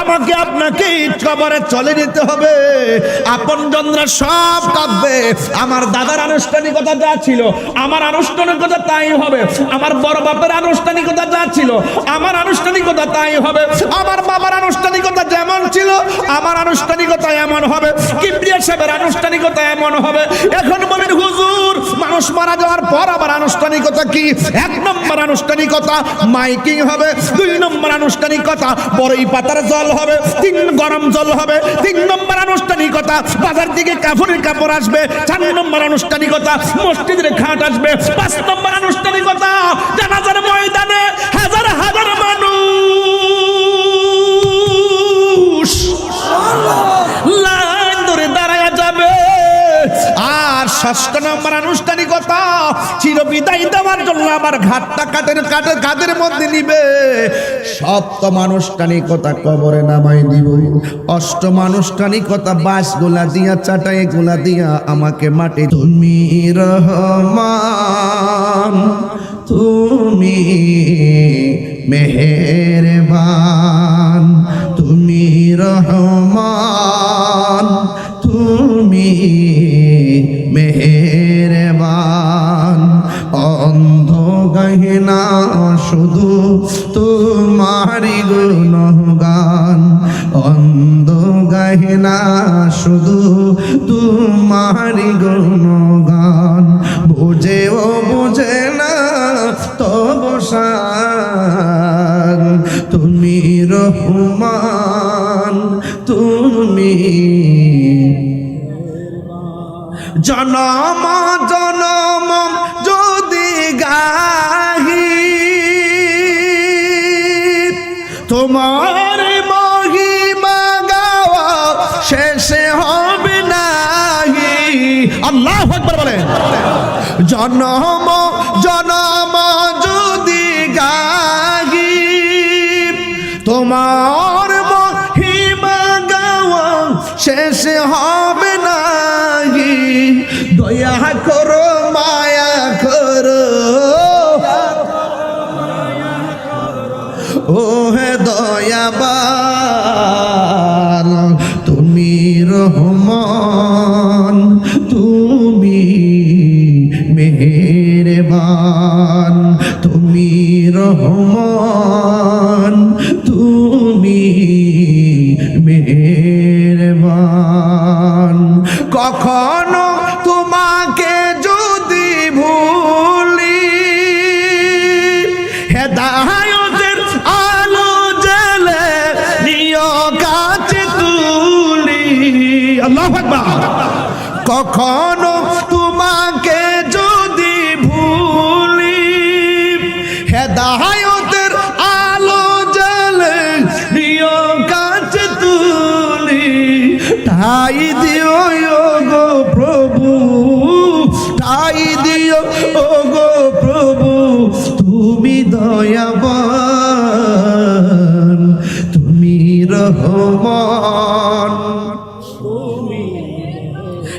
আমাকে আপনাকে কবরে চলে যেতে হবে। আপন জনরা সব কাঁদবে। আমার দাদার আনুষ্ঠানিকতা যা ছিল, আমার আনুষ্ঠানিকতা তাই হবে। আমার বড় বাপের আনুষ্ঠানিকতা যা ছিল, আমার আনুষ্ঠানিকতা তাই হবে। আমার বাবার আনুষ্ঠানিকতা যেমন ছিল, আমার আনুষ্ঠানিকতা এমন হবে। কিবরিয়া সাহেবের আনুষ্ঠানিকতা এমন হবে। এখন বলেন, হুজুর, মানুষ মারা যাওয়ার পর আবার আনুষ্ঠানিকতা কি? এক নম্বর আনুষ্ঠানিকতা মাইকিং হবে, দুই নম্বর আনুষ্ঠানিকতা বড়ই পাতার জল হবে তিন গরম জল হবে। তিন নম্বর আনুষ্ঠানিকতা বাজার থেকে কাপড়ের কাপড় আসবে চার নম্বর আনুষ্ঠানিকতা মসজিদের খাট আসবে পাঁচ নম্বর আনুষ্ঠানিকতা জানাজার ময়দানে হাজার হাজার মানুষ। ষষ্ঠ নম্বর আনুষ্ঠানিকতা চির বিদায় দেওয়ার জন্য আমার ঘাটটা কাদের কাদের কাদের মধ্যে নিবে। সপ্তম আনুষ্ঠানিকতা কবরে নামাই দিব। অষ্টম আনুষ্ঠানিকতা বাস গোলা দিয়া, চাটাই গোলা দিয়া আমাকে মাটি। তুমি রহমান, তুমি মেহেরবান, তুমি রহমান তুমি মেহেরবান। অন্ধ গহিনা শুধু তোমারি গুণগান। অন্ধ গহিনা শুধু তোমারি গুণগান। বুঝেও বুঝে না তবসান তুমি রহমান, তুমি জনম জনম যদি গাহি তোমার মহিমা গাওয়া শেষে হবে নাহি। আল্লাহ জনম জনম তোমার মহিমা গাওয়া শেষ হবে নাহি। দয়া করো, মায়া করো। ও হে দয়াবান, তুমি রহমান, তুমি মেহেরবান, তুমি রহমান। কখনো তোমাকে যদি ভুলি, হেদায়তের আলো জেলে নিয় কাছে তুলি ঠাই দিও গো প্রভু ঠাই দিও ও গো প্রভু, তুমি দয়াবান, তুমি রহমান।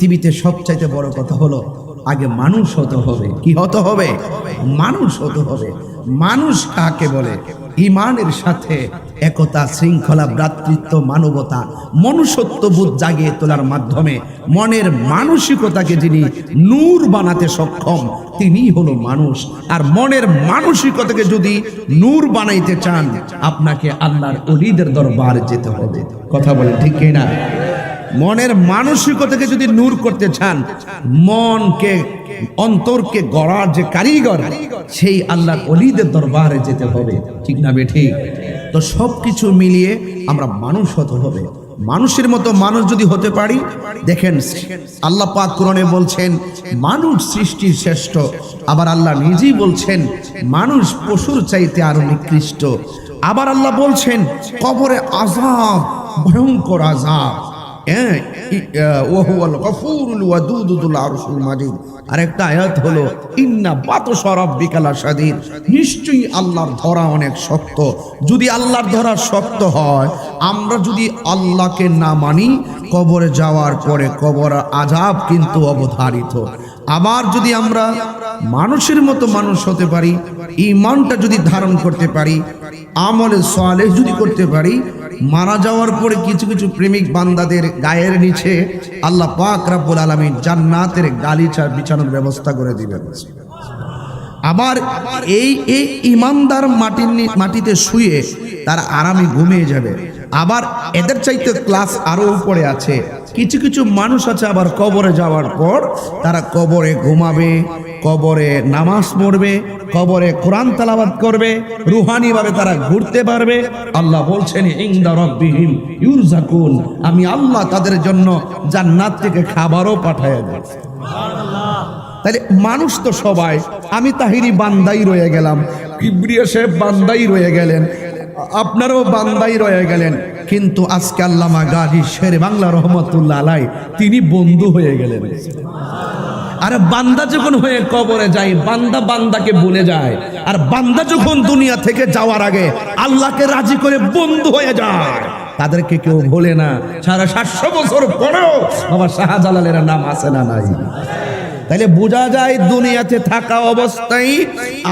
পৃথিবীতে সবচাইতে বড় কথা হলো, আগে মানুষ হতে হবে। কি হতে হবে? মানুষ হতে হবে। মানুষ কাকে বলে? ইমানের সাথে একতা, শৃঙ্খলা, ভ্রাতৃত্ব, মানবতা, মনুষ্যত্ব বোধ জাগিয়ে তোলার মাধ্যমে মনের মানসিকতাকে যিনি নূর বানাতে সক্ষম তিনি হলো মানুষ। আর মনের মানসিকতাকে যদি নূর বানাইতে চান, আপনাকে আল্লাহর অলিদের দরবার যেতে হবে। কথা বলে ঠিক না মনের মানসিকতাকে যদি নূর করতে চান, মনকে, অন্তরকে গড়ার যে কারিগর, সেই আল্লাহর অলিদের দরবারে যেতে হবে। ঠিক না বেঠি তো সব কিছু মিলিয়ে আমরা মানুষ হতে হবে। মানুষের মতো মানুষ যদি হতে পারি, দেখেন, আল্লাহ পাক কোরআনে বলছেন, মানুষ সৃষ্টির শ্রেষ্ঠ। আবার আল্লাহ নিজেই বলছেন, মানুষ পশুর চাইতে আরও নিকৃষ্ট। আবার আল্লাহ বলছেন, কবরে আজাব ভয়ঙ্কর আজাব হ্যাঁ, আয়াত হলো লাশাদীদ নিশ্চয়ই আল্লাহর ধরা অনেক শক্ত। যদি আল্লাহর ধরা শক্ত হয় আমরা যদি আল্লাহকে না মানি কবরে যাওয়ার পরে কবর আজাব কিন্তু অবধারিত। আবার যদি আমরা মানুষের মতো মানুষ হতে পারি ইমানটা যদি ধারণ করতে পারি, আমলে সালেহ যদি করতে পারি, মারা যাওয়ার পরে কিছু কিছু প্রেমিক বান্দাদের গায়ের নিচে আল্লাহ পাক রাব্বুল আলামিন জান্নাতের গালিচা বিছানোর ব্যবস্থা করে দিবেন। আবার এই এই ইমানদার মাটির মাটিতে শুয়ে তারা আরামে ঘুমিয়ে যাবে। আবার এদের চাইতে ক্লাস আরও উপরে আছে। কিছু কিছু মানুষ আছে আবার কবরে যাওয়ার পর, তারা কবরে ঘুমাবে, কবরে নামাজ পড়বে, কবরে কোরআন তালাবাদ করবে রুহানি ভাবে তারা ঘুরতে পারবে। আল্লাহ বলছেন ইউরজাকুন। আমি আল্লাহ তাদের জন্য জান্নাত থেকে খাবারও পাঠায় দেয় তাহলে মানুষ তো সবাই, আমি তাহিরি বান্দাই রয়ে গেলাম। কিবরিয়া সাহেব বান্দাই রয়ে গেলেন। আপনারও বান্দাই রয়ে গেলেন, কিন্তু আজকে আল্লামা গাজী শের বাংলা রহমতুল্লাহ আলাই, তিনি বন্ধু হয়ে গেলেন। আর বান্দা যখন হয়ে কবরে যায়, বান্দা বান্দাকে ভুলে যায়, আর বান্দা যখন দুনিয়া থেকে যাওয়ার আগে আল্লাহকে রাজি করে বন্ধু হয়ে যায়, তাদেরকে কেউ ভোলে না। সারা সাতশো বছর পরেও বাবা শাহজালালের নাম আছে না নাই। তাহলে বোঝা যায় দুনিয়াতে থাকা অবস্থায়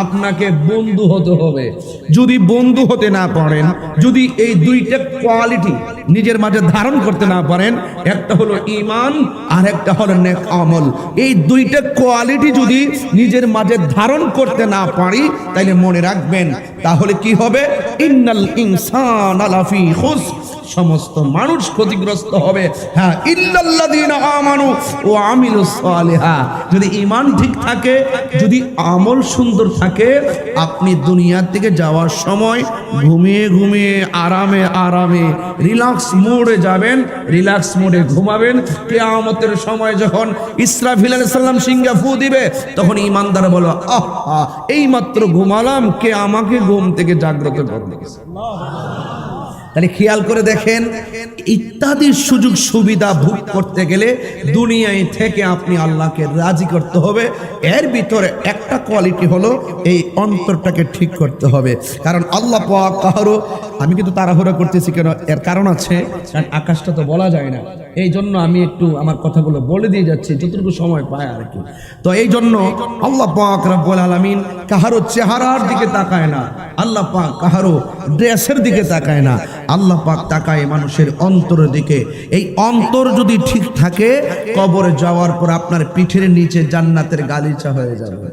আপনাকে বন্ধু হতে হবে। যদি বন্ধু হতে না পারেন, যদি এই দুইটা কোয়ালিটি নিজের মাঝে ধারণ করতে না পারেন, একটা হলো ইমান আর একটা হলো নেক আমল। এই দুইটা কোয়ালিটি যদি নিজের মাঝে ধারণ করতে না পারি, তাহলে মনে রাখবেন, তাহলে কি হবে? ইন্নাল ইনসান আলাফি খুস সমস্ত মানুষ ক্ষতিগ্রস্ত হবে। হ্যাঁ ইল্লাল্লাযীনা আমানু ও আমিলুস সালিহা। যদি ঈমান ঠিক থাকে যদি আমল সুন্দর থাকে আপনি দুনিয়া থেকে যাওয়ার সময় ঘুমিয়ে ঘুমিয়ে আরামে আরামে রিল্যাক্স মোডে যাবেন রিল্যাক্স মোডে ঘুমাবেন। কিয়ামতের সময় যখন ইসরাফিল আলাইহিস সালাম সিংহা ফু দিবে তখন ঈমানদার বলো আহ আহ, এইমাত্র ঘুমালাম কে আমাকে ঘুম থেকে জাগ্রত করবে তাহলে খেয়াল করে দেখেন ইত্যাদি সুযোগ সুবিধা ভোগ করতে গেলে দুনিয়ায় থেকে আপনি আল্লাহকে রাজি করতে হবে। এর ভিতরে একটা কোয়ালিটি হলো এই অন্তরটাকে ঠিক করতে হবে। কারণ আল্লাহ পাক কাহারও আমি কিন্তু তাড়াহুড়া করতেছি কেন? এর কারণ আছে, কারণ আকাশটা তো বলা যায় না। এই জন্য আমি একটু আমার কথাগুলো বলে দিয়ে যাচ্ছি, যতটুকু সময় পায় আর কি। তো এই জন্য আল্লাহ পাক রব্বুল কাহারো চেহারার দিকে তাকায় না, আল্লাহ পাক কাহারো ড্রেসের দিকে তাকায় না, আল্লাহ পাক তাকায় মানুষের অন্তরের দিকে। এই অন্তর যদি ঠিক থাকে, কবরে যাওয়ার পর আপনার পিঠের নিচে জান্নাতের গালিচা হয়ে যাবে।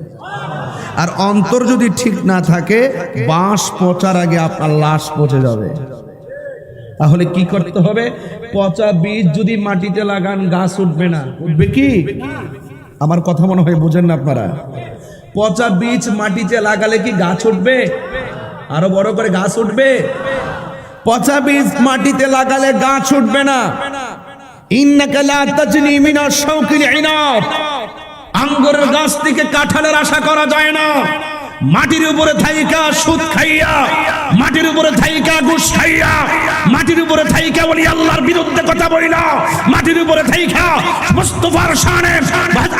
আর অন্তর যদি ঠিক না থাকে, বাঁশ পচার আগে আপনার লাশ পচে যাবে। তাহলে কি করতে হবে? পচা বীজ যদি মাটিতে লাগান, গাছ উঠবে না। উঠবে কি? আমার কথা মনে হয় বোঝেন না আপনারা। পচা বীজ মাটিতে লাগালে কি গাছ উঠবে? আরও বড় করে গাছ উঠবে? পচা বীজ মাটিতে লাগালে গাছ উঠবে না। আঙ্গুরের গাছ থেকে কাঁঠালের আশা করা যায় না। মাটির উপরে থাইকা সুদ খাইয়া, মাটির উপরে থাইকা ঘুষ খাইয়া, মাটির উপরে থাইকা বলি আল্লাহর বিরুদ্ধে কথা বলি না। মাটির উপরে থাইকা মুস্তফার শানে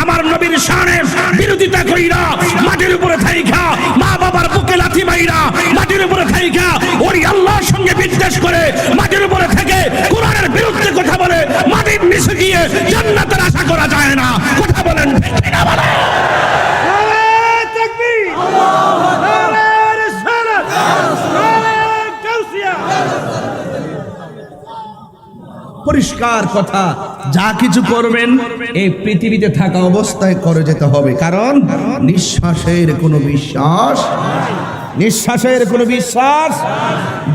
আমার নবীর শানে বিরোধিতা কইরা, মাটির উপরে থাইকা মা বাবার বুকে লাথি মাইরা, মাটির উপরে থাইকা ওই আল্লাহর সঙ্গে বিদ্বেষ করে, মাটির উপরে থেকে কোরআনের বিরুদ্ধে কথা বলে, মাটির নিচে গিয়ে জান্নাতের আশা করা যায় না। পরিষ্কার কথা। যা কিছু করবেন, এই পৃথিবীতে থাকা অবস্থায় করে যেতে হবে। কারণ নিঃশ্বাসের কোনো বিশ্বাস, নিঃশ্বাসের কোনো বিশ্বাস,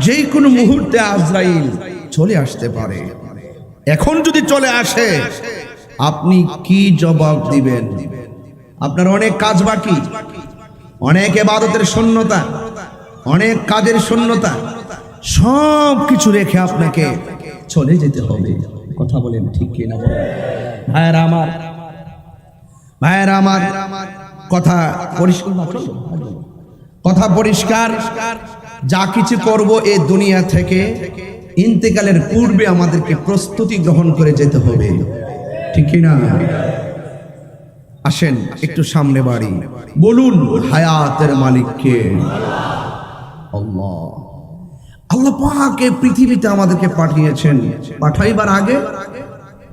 যে কোনো মুহূর্তে আজরাইল চলে আসতে পারে। এখন যদি চলে আসে, আপনি কি জবাব দিবেন? আপনার অনেক কাজ বাকি, অনেক এবাদতের শূন্যতা, অনেক কাজের শূন্যতা সব কিছু রেখে আপনাকে চলে যেতে হবে। কথা বলেন ঠিক কিনা বলেন? ভাইয়েরা আমার ভাইয়েরা আমার, কথা পরিষ্কার কথা পরিষ্কার, যা কিছু করব এই দুনিয়া থেকে ইন্তেকালের পূর্বে আমাদেরকে প্রস্তুতি গ্রহণ করে যেতে হবে। ঠিক না আসেন, একটু সামনে বাড়ি। বলুন, হায়াতের মালিককে। আল্লাহ। আল্লাহ পাকে পৃথিবীতে আমাদেরকে পাঠিয়েছেন পাঠাইবার আগে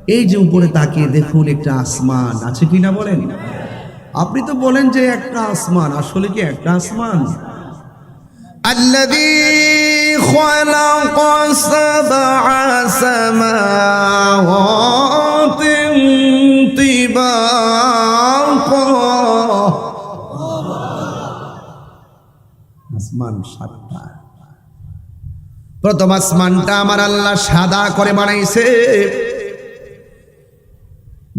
এই যে উপরে তাকিয়ে দেখুন একটা আসমান আছে কিনা বলেন আপনি তো বলেন যে একটা আসমান আসলে কি একটা আসমান الذي خلق سبع سماوات طباقا আসমান সাতটা প্রথম আসমানটা আমার আল্লাহ সাদা করে বানাইছে।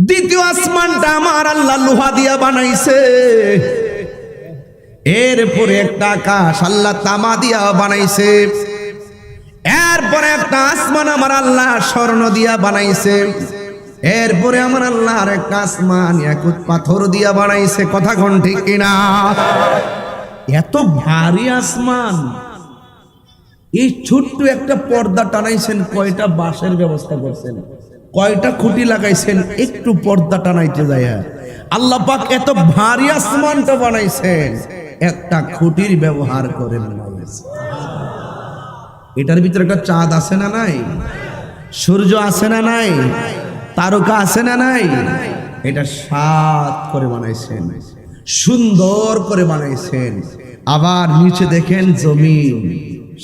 দ্বিতীয় আসমানটা আমার আল্লাহ লোহা দিয়া বানাইছে। এরপরে একটা আকাশ আল্লাহ তামা দিয়া বানাইছে। এরপরে একটা আসমান আমার আল্লাহ স্বর্ণ দিয়া বানাইছে। এরপরে আমার আল্লাহ আর একটা আসমান একুত পাথর দিয়া বানাইছে। কথা কোন ঠিক কিনা? এত ভারী আসমান। এই ছোট্ট একটা পর্দা টানাইছেন, কয়টা বাঁশের ব্যবস্থা করছেন? কয়টা খুঁটি লাগাইছেন, একটু পর্দা টানাইতে যায় আল্লাহ পাক এত ভারী আসমানটা বানাইছেন, একটা খুঁটির ব্যবহার করেন এটার ভিতরে একটা চাঁদ আছে না নাই? সূর্য আছে না নাই? তারকা আছে না নাই? এটা সাত করে বানাইছেন, সুন্দর করে বানাইছেন। আবার নিচে দেখেন জমিন।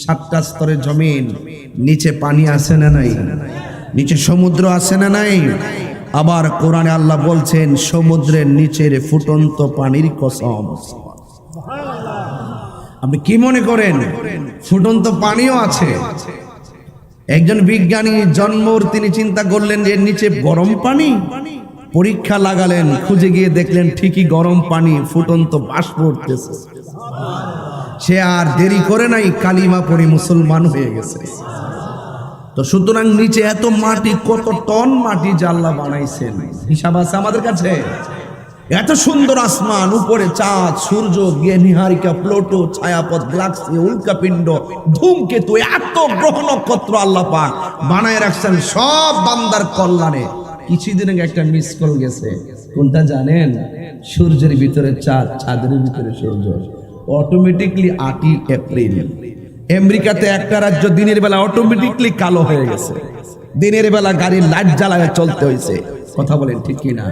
সাতটা স্তরের জমিন, নিচে পানি আছে না নাই? নিচে সমুদ্র আছে না নাই? আবার কোরআনে আল্লাহ বলছেন, সমুদ্রের নিচের ফুটন্ত পানির কসম। আপনি কি মনে করেন? ফুটন্ত পানিও আছে। একজন বিজ্ঞানী জন্মর তিনি চিন্তা করলেন যে নিচে গরম পানি? পরীক্ষা লাগালেন, খুঁজে গিয়ে দেখলেন ঠিকই গরম পানি ফুটন্ত বাষ্প উঠতেছে। সে আর দেরি করে নাই, কালিমা পড়ে মুসলমান হয়ে গেছে। তো সুতরাং নিচে এত মাটি, কত টন মাটি জাল্লা বানাইছেন? হিসাব আছে আমাদের কাছে? এত সুন্দর আসমান, উপরে চাঁদ, সূর্য গিয়ে নিহারিকা প্লোটো, ছায়াপথ গ্লাক্সি উল্কাপিণ্ড, ধূমকেতু, এত গ্রহ নক্ষত্র আল্লাহ পাক বানায় রাখছেন সব বান্দার কল্যাণে। কিছুদিন আগে একটা মিস কল গেছে। কোনটা জানেন? সূর্যের ভিতরে চাঁদ, চাঁদের ভিতরে সূর্য। অটোমেটিকলি আটই এপ্রিল। আমেরিকাতে একটা রাজ্য দিনের বেলা অটোমেটিকলি কালো হয়ে গেছে। দিনের বেলা গাড়ির লাইট জ্বালায় চলতে হয়েছে। কথা বলেন ঠিক কিনা?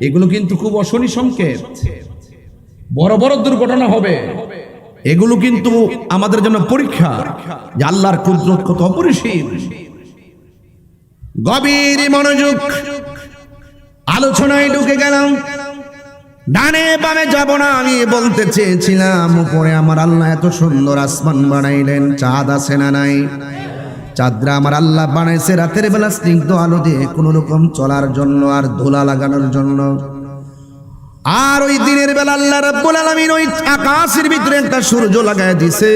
এগুলো কিন্তু খুব অশনি সংকেত। বড় বড় দুর্ঘটনা হবে। এগুলো কিন্তু আমাদের জন্য পরীক্ষা যে আল্লাহর কুদরত কত অপরিসীম। গভীর মনোযোগ, আলোচনায় ঢুকে গেলাম। ডানে বামে যাব না, আমি বলতে চেয়েছিলাম, উপরে আমার আল্লাহ এত সুন্দর আসমান বানাইলেন, চাঁদ আছে না নাই? চাঁদরা আমার আল্লাহ বানাইছে রাতের বেলা স্নিগ্ধ আলো দিয়ে, কোন রকম চলার জন্য আর ধুলা লাগানোর জন্য। আর ওই দিনের বেলা আল্লাহ রাব্বুল আলামিন ওই আকাশের ভিতরে একটা সূর্য লাগায় দিছে,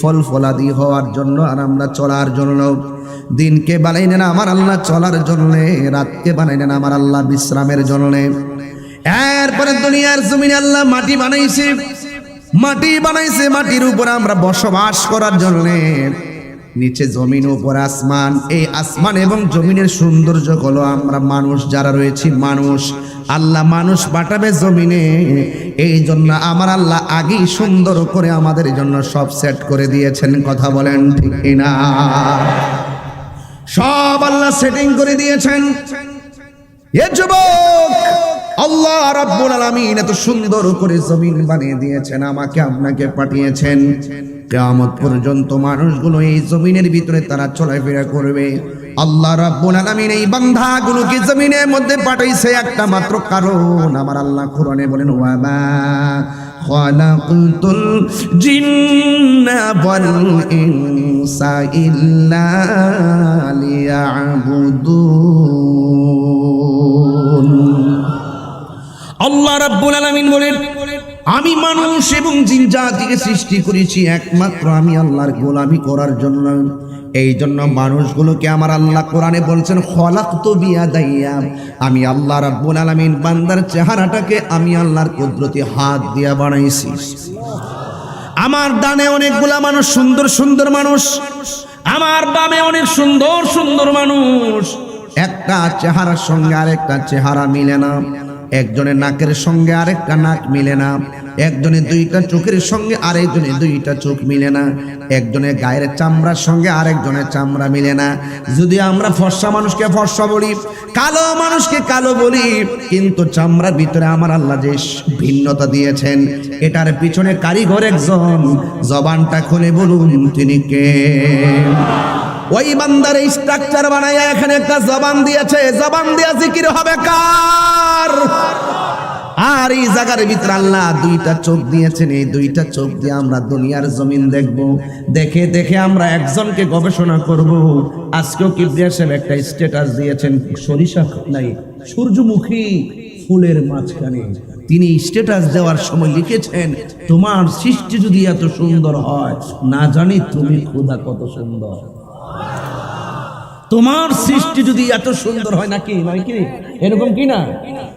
ফল ফলাদি হওয়ার জন্য আর আমরা চলার জন্য। দিনকে বানাইলেন আমার আল্লাহ চলার জন্য, রাতকে বানাইলেন আমার আল্লাহ বিশ্রামের জন্য। এরপরে দুনিয়ার জমিনে আল্লাহ মাটি বানাইছে। মাটি বানাইছে, মাটির উপর আমরা বসবাস করার জন্য। নিচে জমিন, উপর আসমান। এই আসমান এবং জমিনের সৌন্দর্য হলো আমরা মানুষ, যারা রয়েছি মানুষ। আল্লাহ মানুষ পাঠাবে জমিনে। এই জন্য আমার আল্লাহ আগেই সুন্দর করে আমাদের জন্য সব সেট করে দিয়েছেন। কথা বলেন ঠিক না সব আল্লাহ সেটিং করে দিয়েছেন। এ যুবক! আল্লাহ রাব্বুল আলামিন এত সুন্দর করে জমিন বানিয়ে দিয়েছেন, আমাকে আপনাকে পাঠিয়েছেন। কিয়ামত পর্যন্ত মানুষগুলো এই জমিনের ভিতরে তারা চলাফেরা করবে। আল্লাহ রাব্বুল আলামিন এই বান্ধাগুলোকে জমিনের মধ্যে পাঠাইছে, একটা মাত্র কারণ। আমার আল্লাহ কোরআনে বলেন, ওয়ামা খালাকুতুল জিন্না ওয়াল ইনসা ইল্লা লিয়াবুদুন আল্লাহ রাব্বুল আলামিন বলেন, আমি মানুষ এবং জিন জাতিকে সৃষ্টি করেছি একমাত্র আমি আল্লাহর গোলামি করার জন্য। এই জন্য মানুষগুলোকে আমার আল্লাহ কোরআনে বলছেন খলাক তো আমি আল্লাহ রাব্বুল আলামিন বান্দার চেহারাটাকে আমি আল্লাহর কুদরতি হাত দিয়া বানাইছি। আমার দানে অনেকগুলা মানুষ সুন্দর সুন্দর মানুষ, আমার বামে অনেক সুন্দর সুন্দর মানুষ। একটা চেহারার সঙ্গে আরেকটা চেহারা মিলে না। একজনের নাকের সঙ্গে আরেকটা নাক মিলে না। একজনের দুইটা চোখের সঙ্গে আরেকজনের দুইটা চোখ মিলে না। একজনের গায়ের চামড়ার সঙ্গে আরেকজনের চামড়া মিলে না। যদি আমরা ফর্সা মানুষকে ফর্সা বলি, কালো মানুষকে কালো বলি, কিন্তু চামড়ার ভিতরে আমার আল্লাহ যে ভিন্নতা দিয়েছেন, এটার পিছনে কারিগর একজন। জবানটা খুলে বলুন, তিনি কে? ওই বান্দার স্ট্রাকচার বানাইয়া এখানে একটা জবান দিয়েছে। জবান দিয়া জিকির হবে কার? আর এই জায়গার ভিতরে আল্লাহ দুইটা চোখ দিয়েছেন। এই দুইটা চোখ দিয়ে আমরা দুনিয়ার জমিন দেখব। দেখে দেখে আমরা একজনকে গবেষণা করব। আজকেও কিবরিয়া সাহেব একটা স্ট্যাটাস দিয়েছেন, সরিষা নাই, সূর্যমুখী ফুলের মাঝখানে। তিনি স্ট্যাটাস দেওয়ার সময় লিখেছেন, তোমার সৃষ্টি যদি এত সুন্দর হয়, না জানি তুমি খোদা কত সুন্দর। তোমার সৃষ্টি যদি এত সুন্দর হয় নাকি? মানে কি? এরকম কি না?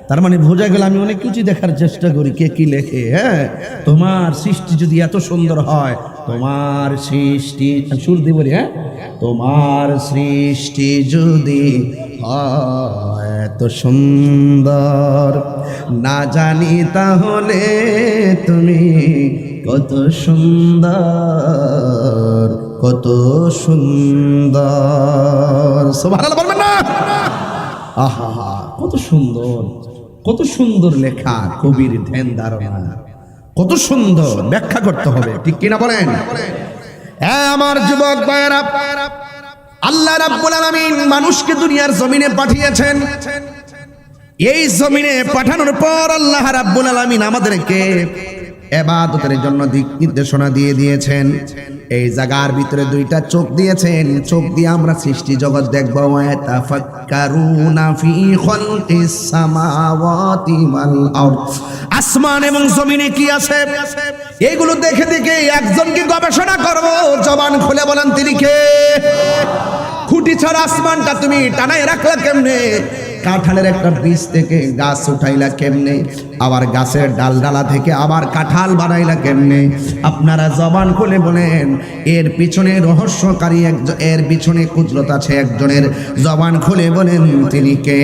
তার মানে বোঝা গেল আমি অনেক কিছু দেখার চেষ্টা করি, কে কি লেখে হ্যাঁ? তোমার সৃষ্টি যদি এত সুন্দর হয়, তোমার সৃষ্টি সুর দিব হ্যাঁ? তোমার সৃষ্টি যদি এত সুন্দর, না জানি তাহলে তুমি কত সুন্দর। কত সুন্দর। বলবেন না। আহা, কত সুন্দর কত সুন্দর লেখা, কবির ধ্যান ধারণা। কত সুন্দর, ব্যাখ্যা করতে হবে, ঠিক কিনা বলেন? হ্যাঁ আমার যুবক ভাইয়েরা, আল্লাহ রাব্বুল আলামিন মানুষকে দুনিয়ার জমিনে পাঠিয়েছেন। এই জমিনে পাঠানোর পর আল্লাহ রাব্বুল আলামিন আমাদেরকে এবাদতের জন্য দিক নির্দেশনা দিয়ে দিয়েছেন। এই জায়গার ভিতরে দুইটা চোখ দিয়েছেন। চোখ দিয়ে আমরা সৃষ্টি জগৎ দেখব। আসমান এবং জমিনে কি আছে? এইগুলো দেখে দেখে একজনকে গবেষণা করব। জবান খুলে বলেন, তিনি কে? খুঁটি ছাড়া আসমানটা তুমি টানায় রাখলা কেমনে? কাঁঠালের একটা বীজ থেকে গাছ উঠাইলা কেমনে? আবার গাছের ডাল ডালা থেকে আবার কাঁঠাল বানাইলা কেমনে? আপনারা জবান খুলে বলেন, এর পিছনে রহস্যকারী একজন এর পিছনে কুদরত আছে একজনের। জবান খুলে বলেন, তিনি কে!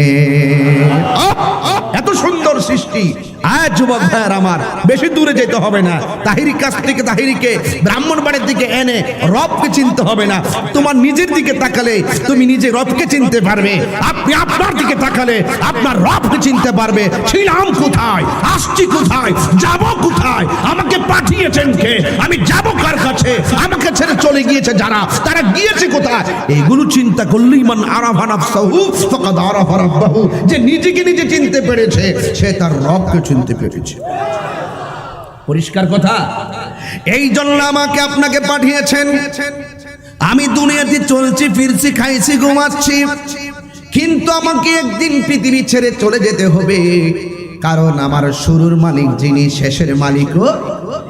এত সুন্দর সৃষ্টি। আয় যুবক ভাইয়ার আমার, বেশি দূরে যেতে হবে না। তাহিরি কাছ থেকে তাহিরিকে ব্রাহ্মণ বাড়ির দিকে এনে রবকে চিনতে হবে না। তোমার নিজের দিকে তাকালে তুমি নিজে রবকে চিনতে পারবে। আপনি আপনার দিকে তাকালে আপনার রবকে চিনতে পারবে। ছিলাম কোথায়? আসছি কোথায়? যাব কোথায়? আমাকে পাঠিয়েছেন কে? আমি যাব কার কাছে? আমাকে ছেড়ে চলে গিয়েছে যারা? তারা গিয়েছে কোথায়? এইগুলো চিন্তা করলেই মান আরাফা নাফসাহু, ফাকাদ আরাফা রাব্বাহু। যে নিজেকে নিজে চিনতে পেরেছে, সে তার রবকে চিনতে পেরেছে। পরিষ্কার কথা? এই জন্য আমাকে আপনাকে পাঠিয়েছেন। আমি দুনিয়াতে চলছি, ফিরছি, খাইছি, ঘুমাচ্ছি। কিন্তু আমাকে একদিন পৃথিবী ছেড়ে চলে যেতে হবে। কারণ আমার শুরুর মালিক যিনি শেষের মালিকও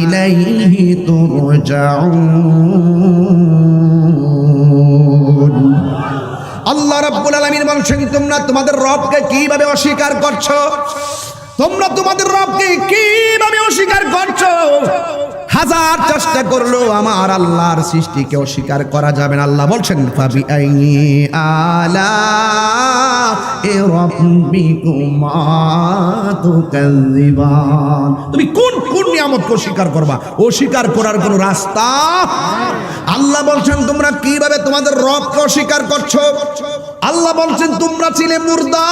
ইলাইহি তুরজাউন আল্লাহ রাব্বুল আলামিন বলছেন, তোমরা তোমাদের রবকে কীভাবে অস্বীকার করছ? তোমরা তোমাদের রবকে কীভাবে অস্বীকার করছ? হাজার চেষ্টা করল আমার আল্লাহর সৃষ্টিকে অস্বীকার করা যাবে না। আল্লাহ বলছেন ফাবি আইনি আলা তুমি কোন কোন নিয়ামতকে অস্বীকার করবা? অস্বীকার করার কোনো রাস্তা? আল্লাহ বলছেন, তোমরা কীভাবে তোমাদের রবকে অস্বীকার করছ? আল্লাহ বলছেন, তোমরা ছিলে মুর্দা।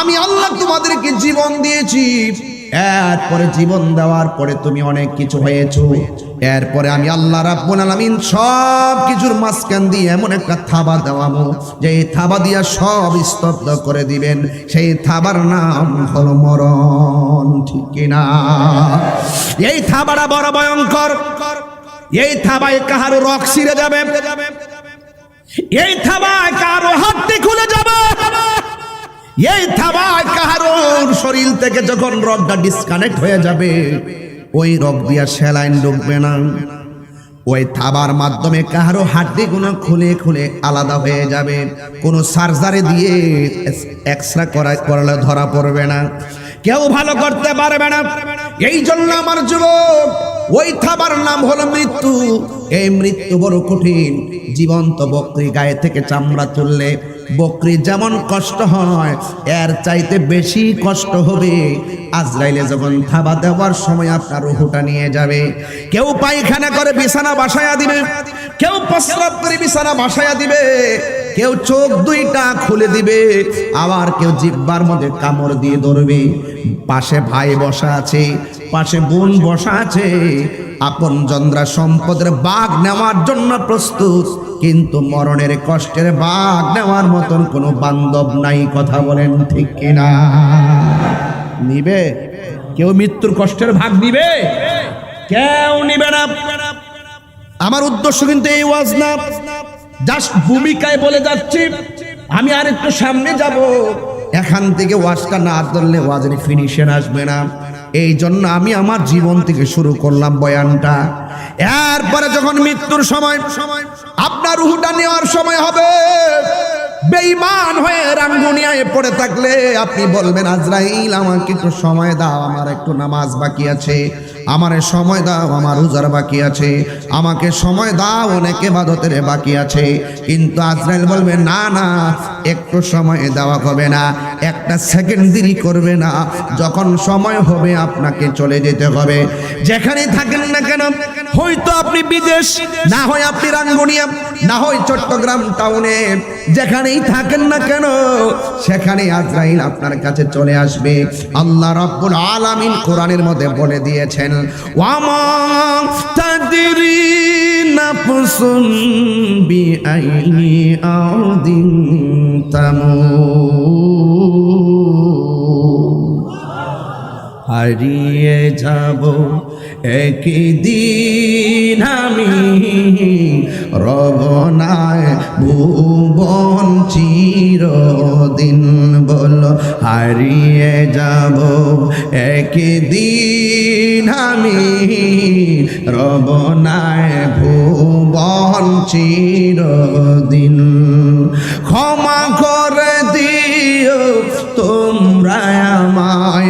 আমি আল্লাহ তোমাদেরকে জীবন দিয়েছি। এরপরে জীবন দেওয়ার পরে তুমি অনেক কিছু হয়েছো। এরপরে আমি আল্লাহ রাব্বুল সব কিছুর মাঝখান দিয়ে এমন একটা থাবা দেওয়াবো যে এই থাবা দিয়া সব স্তব্ধ করে দিবেন। সেই থাবার নাম হলো মরণ, ঠিক কিনা এই থাবাটা বড় ভয়ঙ্কর। এই থাবায় কাহারো রক ছিঁড়ে যাবে। এই থাবায় কারও হাতটি খুলে যাবে। এই থাবায় কাহারোর শরীর থেকে যখন রগটা ডিসকানেক্ট হয়ে যাবে, ওই রগ দিয়া স্যালাইন ঢুকবে না। ওই থাবার মাধ্যমে কাহারো হাড্ডিগুলো খুলে খুলে আলাদা হয়ে যাবে। কোনো সার্জারি দিয়ে এক্সরা করা করলে ধরা পড়বে না। কেউ ভালো করতে পারবে না। এই জন্য আমার যুবক, ওই থাবার নাম হলো মৃত্যু। এই মৃত্যু বড় কঠিন। জীবন্ত বকরি গায়ে থেকে চামড়া তুললে বকরি যেমন কষ্ট হয়, এর চাইতে বেশি কষ্ট হবে। আজরাইলে যখন থাবা দেওয়ার সময় আপনার রুহুটা নিয়ে যাবে, কেউ পায়খানা করে বিছানা বাসায়া দিবে, কেউ প্রস্রাব করে বিছানা বাসায়া দিবে, কেউ চোখ দুইটা খুলে দিবে, আবার কেউ জিব্বার মধ্যে কামড় দিয়ে ধরবে। পাশে ভাই বসা আছে, পাশে বোন বসা আছে। আপন জন্দ্রা সম্পদের বাঘ নেওয়ার জন্য প্রস্তুত, কিন্তু মরণের কষ্টের বাঘ নেওয়ার মতন কোনো বান্ধব নাই, কথা বলেন ঠিক কিনা? নিবে? কেউ মৃত্যুর কষ্টের ভাগ নিবে? কেউ নিবে না। আমার উদ্দেশ্য কিন্তু এই ওয়াজ না। জাস্ট ভূমিকায় বলে যাচ্ছি। আমি আর একটু সামনে যাব। এখান থেকে ওয়াজটা না ধরলে ওয়াজের ফিনিশন আসবে না। এই জন্য আমি আমার জীবন থেকে শুরু করলাম বয়ানটা। এরপরে যখন মৃত্যুর সময় সময় আপনার রুহুটা নেওয়ার সময় হবে, বেঈমান হয়ে রাঙ্গুনিয়ায় পড়ে থাকলে আপনি বলবেন, আজরাইল, আমাকে একটু সময় দাও, আমার একটু নামাজ বাকি আছে। আমার সময় দাও, আমার রোজার বাকি আছে। আমাকে সময় দাও, অনেক এবাদতের বাকি আছে। কিন্তু আজরাইল বলবে, না না, একটু সময় দেওয়া হবে না, একটা সেকেন্ড দেরি করবে না। যখন সময় হবে, আপনাকে চলে যেতে হবে। যেখানে থাকেন না কেন হয়তো আপনি বিদেশ, না হয় আপনি রাঙ্গুনিয়া, না হয় চট্টগ্রাম টাউনে। যেখানেই থাকেন না কেন, সেখানে আজরাইল আপনার কাছে চলে আসবে। আল্লাহ রাব্বুল আলামিন কোরআনের মধ্যে বলে দিয়েছেন, ওয়ামা তাদরি নাফসুন বিআইনি আউদিন তামুত হারিয়ে যাব একদিন আমি রবনায় ভুবন চিরদিন বল হারিয়ে যাব। একদিন আমি রবনায় ভুবন চিরদিন। ক্ষমা করে দিও তোমরা আমায়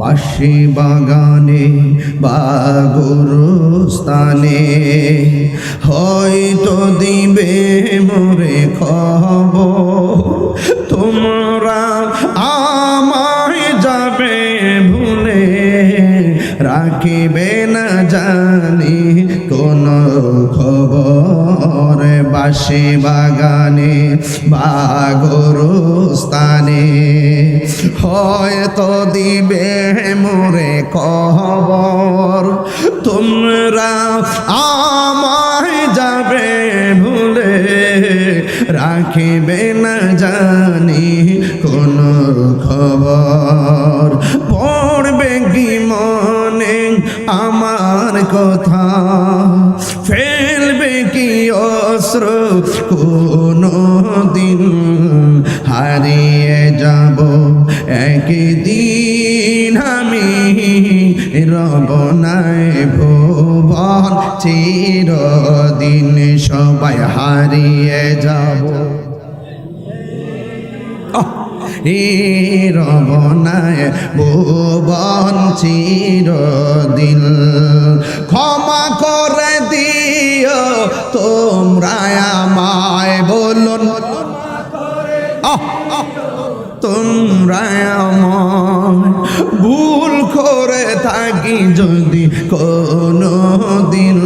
বাসি বাগানে বা গুরুস্থানে, হয়তো দিবে মোরে খব তোমরা আমায় যাবে ভুলে, রাখিবে না জানি বাসি বাগানে বা গরুস্থানে হয়তো দিবে মোরে খবর, তোমরা আমায় যাবে ভুলে। রাখিবে না জানি কোন খবর। পড়বে কি মনে আমার কথা? অস্ত্র কোনো দিন হারিয়ে যাব। একদিন আমি রবনায় ভুবন, চিরদিন সবাই হারিয়ে যাব। রবনায় ভুবন, চিরদিন ক্ষমা করে দিও তোমরা আমায় বলুন। তোমরা আমায় ভুল করে থাকি যদি কোনো দিন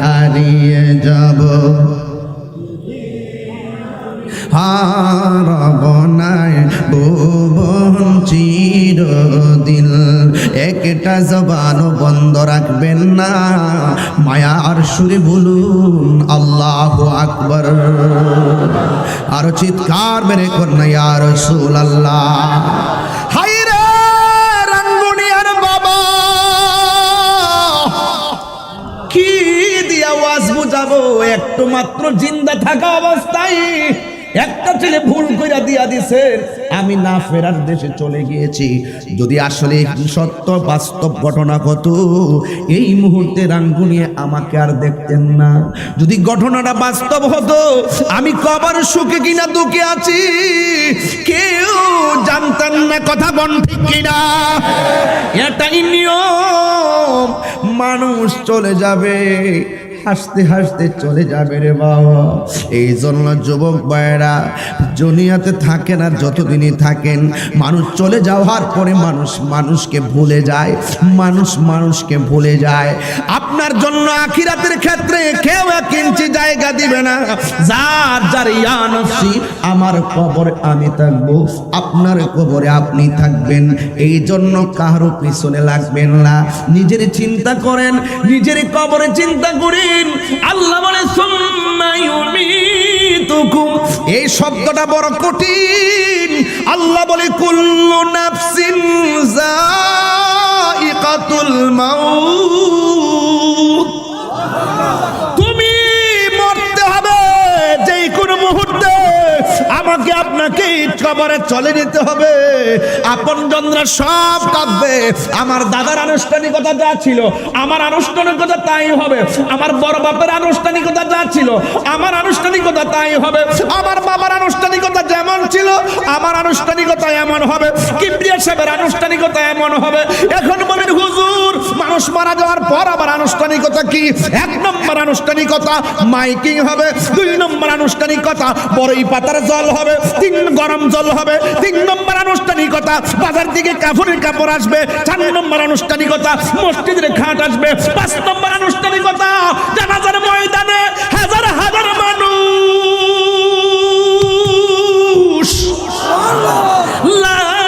হারিয়ে যাব। হারাব নাই ভুবন চিরদিন। একটা জবানও বন্ধ রাখবেন না। মায়ার সুরে বলুন, আল্লাহ আকবর। আরও চিৎকার মেরে কন্যা আর রসুল আল্লাহ কি দিয়া ওয়াজ বুঝাবো? একটু মাত্র জিন্দা থাকা অবস্থায়। একটা ছেলে ভুল কইরা দিয়া দিছে, আমি না ফেরার দেশে চলে গিয়েছি। যদি আসলে সত্য বাস্তব ঘটনা কত এই মুহূর্তে রাঙ্গুনিয়ে আমাকে আর দেখতেন না। যদি ঘটনাটা বাস্তব হতো, আমি কবার সুখে কিনা দুঃখে আছি। কেউ জানতেন না কথা বন ঠিক কিনা। এটাই নিয়ম, মানুষ চলে যাবে। হাসতে হাসতে চলে যাবে রে বাবা। এই জন্য যুবক ভাইয়েরা জনিয়াতে থাকেন আর যতদিনই থাকেন, মানুষ চলে যাওয়ার পরে মানুষ মানুষকে ভুলে যায়, মানুষ মানুষকে ভুলে যায়। আপনার জন্য আখিরাতের ক্ষেত্রে কেউ এক ইঞ্চি জায়গা দিবে না। যার যার ইয়ানসি আমার কবরে আমি থাকব, আপনার কবরে আপনি থাকবেন। এই জন্য কারও পিছনে লাগবেন না। নিজের চিন্তা করেন, নিজের কবরে চিন্তা করেন। আল্লাহ বলে এই শব্দটা বড় কঠিন। আল্লাহ বলে কুল্লু নাফসিন যায়িকাতুল মাউত। আমাকে আপনাকে কবরে চলে যেতে হবে। আপন জনরা সব কাঁদবে। আমার দাদার আনুষ্ঠানিকতা যা ছিল, আমার আনুষ্ঠানিকতা তাই হবে। আমার বড় বাপের আনুষ্ঠানিকতা যা ছিল, আমার আনুষ্ঠানিকতা তাই হবে। আমার বাবার আনুষ্ঠানিকতা যেমন ছিল, আমার আনুষ্ঠানিকতা এমন হবে। কিবরিয়া সাহেবের আনুষ্ঠানিকতা এমন হবে। এখন বলেন হুজুর, মানুষ মারা যাওয়ার পর আবার আনুষ্ঠানিকতা কি? এক নম্বর আনুষ্ঠানিকতা মাইকিং হবে, দুই নম্বর আনুষ্ঠানিকতা বড়ই পাতার জল হবে তিন গরম জল হবে তিন নম্বর আনুষ্ঠানিকতা বাজার থেকে কাপড়ের কাপড় আসবে চার নম্বর আনুষ্ঠানিকতা মসজিদের খাট আসবে পাঁচ নম্বর আনুষ্ঠানিকতা জানাজার ময়দানে হাজার হাজার মানুষ। লাইন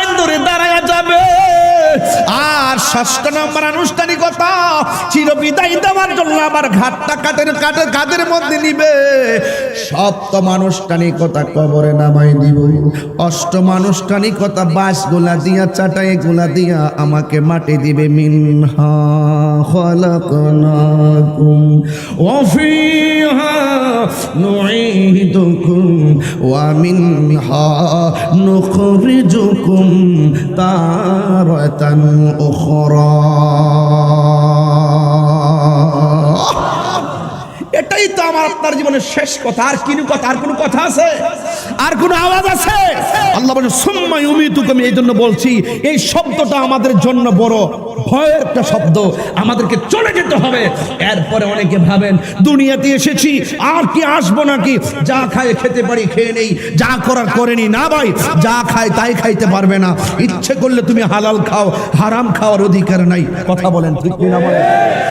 ষষ্ঠ নম্বর আনুষ্ঠানিকতা চিরবিদায় দেওয়ার জন্য আবার ঘাটটা কাদের কাটে কাদের মধ্যে নিবে? সপ্তম আনুষ্ঠানিকতা কবরে নামাই দিব। অষ্টম আনুষ্ঠানিকতা বাস গোলা দিয়া, চাটাই গোলা দিয়া আমাকে মাটি দিবে। মিনহা খলকনাকুম ওফিহা নুঈদুকুম ওয়া মিনহা নুখরিজুকুম তারাতান উখরা। أخرى এটাই তো আমার আপনার জীবনের শেষ কথা। আর কিনু কথা? আর কোনো কথা আছে? আর কোনো আওয়াজ আছে? আল্লাহ বলে সুম্মাই উমিতুক আমি এই জন্য বলছি, এই শব্দটা আমাদের জন্য বড় ভয়ের একটা শব্দ। আমাদেরকে চলে যেতে হবে। এরপরে অনেকে ভাবেন, দুনিয়াতে এসেছি, আর কি আসব নাকি? যা খায় খেতে পারি, খেয়ে নেই। যা করার করেনি না ভাই, যা খায় তাই খাইতে পারবে না। ইচ্ছে করলে তুমি হালাল খাও, হারাম খাওয়ার অধিকার নাই। কথা বলেন ঠিক কিনা বলেন?